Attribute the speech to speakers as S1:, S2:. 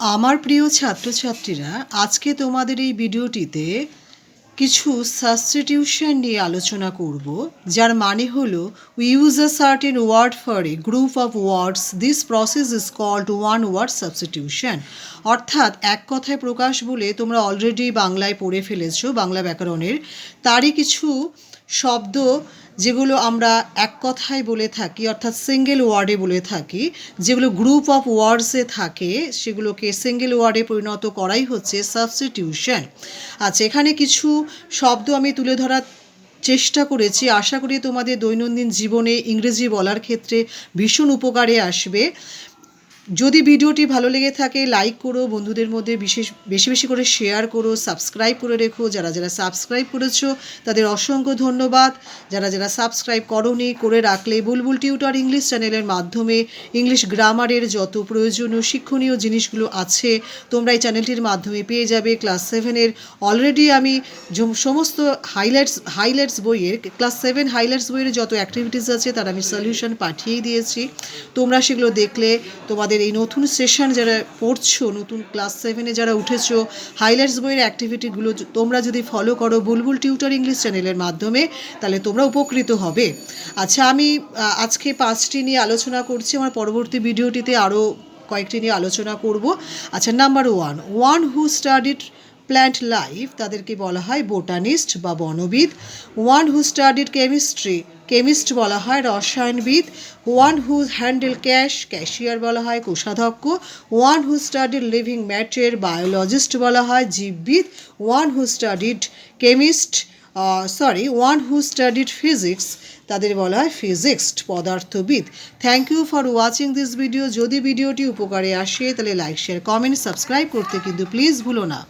S1: আমার প্রিয় ছাত্রছাত্রীরা, আজকে তোমাদের এই ভিডিওটিতে কিছু সাবস্টিটিউশন নিয়ে আলোচনা করব, যার মানে হলো we use a certain word for a group of words this process is called one word substitution অর্থাৎ এক কথায় প্রকাশ বলে তোমরা অলরেডি বাংলায় পড়ে ফেলেছো, বাংলা ব্যাকরণের। তারই কিছু শব্দ যেগুলো আমরা এক কথায় বলে থাকি, অর্থাৎ সিঙ্গেল ওয়ার্ডে বলে থাকি, যেগুলো গ্রুপ অফ ওয়ার্ডসে থাকে, সেগুলোকে সিঙ্গেল ওয়ার্ডে পরিণত করাই হচ্ছে সাবস্টিটিউশন আচ্ছা এখানে কিছু শব্দ আমি তুলে ধরার চেষ্টা করেছি। আশা করি তোমাদের দৈনন্দিন জীবনে ইংরেজি বলার ক্ষেত্রে ভীষণ উপকারে আসবে। যদি ভিডিওটি ভালো লেগে থাকে লাইক করো, বন্ধুদের মধ্যে বিশেষ, বেশি বেশি করে শেয়ার করো সাবস্ক্রাইব করে রেখো। যারা যারা সাবস্ক্রাইব করেছ, তাদের অসংখ্য ধন্যবাদ। যারা যারা সাবস্ক্রাইব করনি, করে রাখলে বুলবুল টিউটর ইংলিশ চ্যানেলের মাধ্যমে ইংলিশ গ্রামারের যত প্রয়োজনীয় শিক্ষণীয় জিনিসগুলো আছে, তোমরা এই চ্যানেলটির মাধ্যমে পেয়ে যাবে। ক্লাস সেভেনের অলরেডি আমি সমস্ত হাইলাইটস হাইলাইটস বইয়ের, ক্লাস সেভেন হাইলাইটস বইয়ের যত অ্যাক্টিভিটিস আছে, তার আমি সলিউশন পাঠিয়েই দিয়েছি। তোমরা সেগুলো দেখলে, তোমাদের এই নতুন সেশন যারা পড়ছো, নতুন ক্লাস সেভেনে যারা উঠেছো হাইলাইটস বইয়ের অ্যাক্টিভিটিগুলো তোমরা যদি ফলো করো বুলবুল টিউটার ইংলিশ চ্যানেলের মাধ্যমে, তাহলে তোমরা উপকৃত হবে। আচ্ছা আমি আজকে পাঁচটি নিয়ে আলোচনা করছি। আমার পরবর্তী ভিডিওটিতে আরও কয়েকটি নিয়ে আলোচনা করব। আচ্ছা number one one who studied plant life তাদেরকে বলা হয় বোটানিস্ট বা বনবিদ। One who studied chemistry chemist বলা হয়, রসায়নবিদ one who handle cash cashier বলা হয়, কোষাধ্যক্ষ one who studied living matter biologist বলা হয়, জীববিদ one who studied chemist sorry one who studied physics তাদের বলা হয় physicist পদার্থবিদ। Thank you for watching this video যদি ভিডিওটি উপকারে আসে, তাহলে লাইক শেয়ার কমেন্ট সাবস্ক্রাইব করতে কিন্তু প্লিজ ভুলো না।